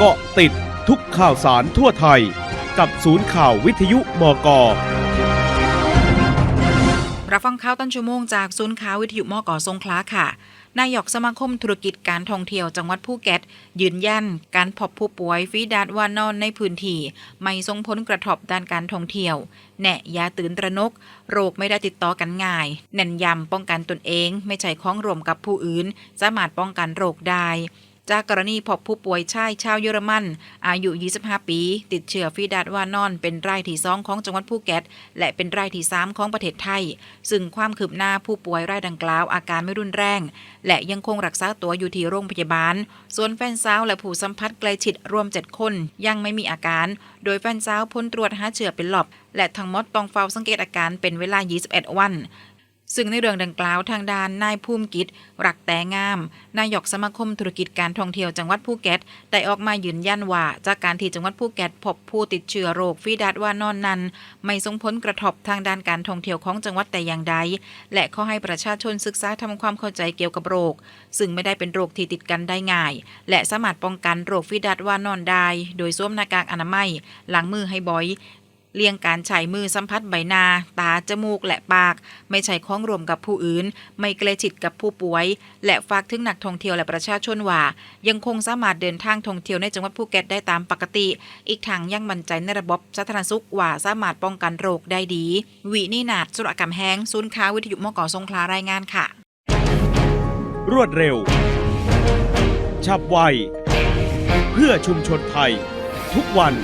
เกาะติดทุกข่าวสารทั่วไทย กับศูนย์ข่าววิทยุมกรับฟังข่าวต้นชั่วโมงจากศูนย์ข่าววิทยุมกสงขลาค่ะนายกสมาคมธุรกิจการท่องเที่ยวจังหวัดภูเก็ต ยืนยัน การพบผู้ป่วยฟีดาดวานอนในพื้นที่ไม่ส่งผลกระทบด้านการท่องเที่ยว แนะยาตื่นตระนก โรคไม่ได้ติดต่อกันง่ายเน้นยำป้องกันตนเอง ไม่ใช่ของรวมกับผู้อื่น สามารถป้องกันโรคได้ จากกรณีพบผู้ป่วยชายชาวเยอรมัน อายุ 25 ปี ติดเชื้อฟีดาดวานอน เป็นรายที่สองของจังหวัดภูเก็ต และเป็นรายที่3ของประเทศไทย ซึ่งความคืบหน้าผู้ป่วยรายดังกล่าวอาการไม่รุนแรง และยังคงรักษาตัวอยู่ที่โรงพยาบาล ส่วนแฟนสาวและผู้สัมผัสใกล้ชิดรวม 7 คน ยังไม่มีอาการ โดยแฟนสาวพ้นตรวจหาเชื้อเป็นหลอบ และทั้งหมดต้องเฝ้าสังเกตอาการเป็นเวลา 21 วัน ซึ่งในเรื่องดังกล่าวทางด้านนายภูมิกิจรักแต่งาม นายกสมาคมธุรกิจการท่องเที่ยวจังหวัดภูเก็ตได้ออกมายืนยันว่าจากการที่จังหวัดภูเก็ตพบผู้ติดเชื้อโรคฟีดาดว่านอนนั้น ไม่ส่งผลกระทบทางด้านการท่องเที่ยวของจังหวัดแต่อย่างใด และขอให้ประชาชนศึกษาทำความเข้าใจเกี่ยวกับโรค ซึ่งไม่ได้เป็นโรคที่ติดกันได้ง่าย และสามารถป้องกันโรคฟีดาดว่านอนได้ โดยสวมหน้ากากอนามัยล้างมือให้บ่อย เลี่ยงการใช้มือสัมผัสใบหน้า ตา จมูก และปาก ไม่ใช้ข้องรวมกับผู้อื่น ไม่ใกล้ชิดกับผู้ป่วย และฝากถึงนักท่องเที่ยวและประชาชนว่า ยังคงสามารถเดินทางท่องเที่ยวในจังหวัดภูเก็ตได้ตามปกติ อีกทางยังมั่นใจในระบบสาธารณสุขว่าสามารถป้องกันโรคได้ดี วินินาศสุรกรรมแห้งศูนย์ค้าวิทยุมกสงขลารายงานค่ะ รวดเร็ว ฉับไว เพื่อชุมชนไทย ทุกวัน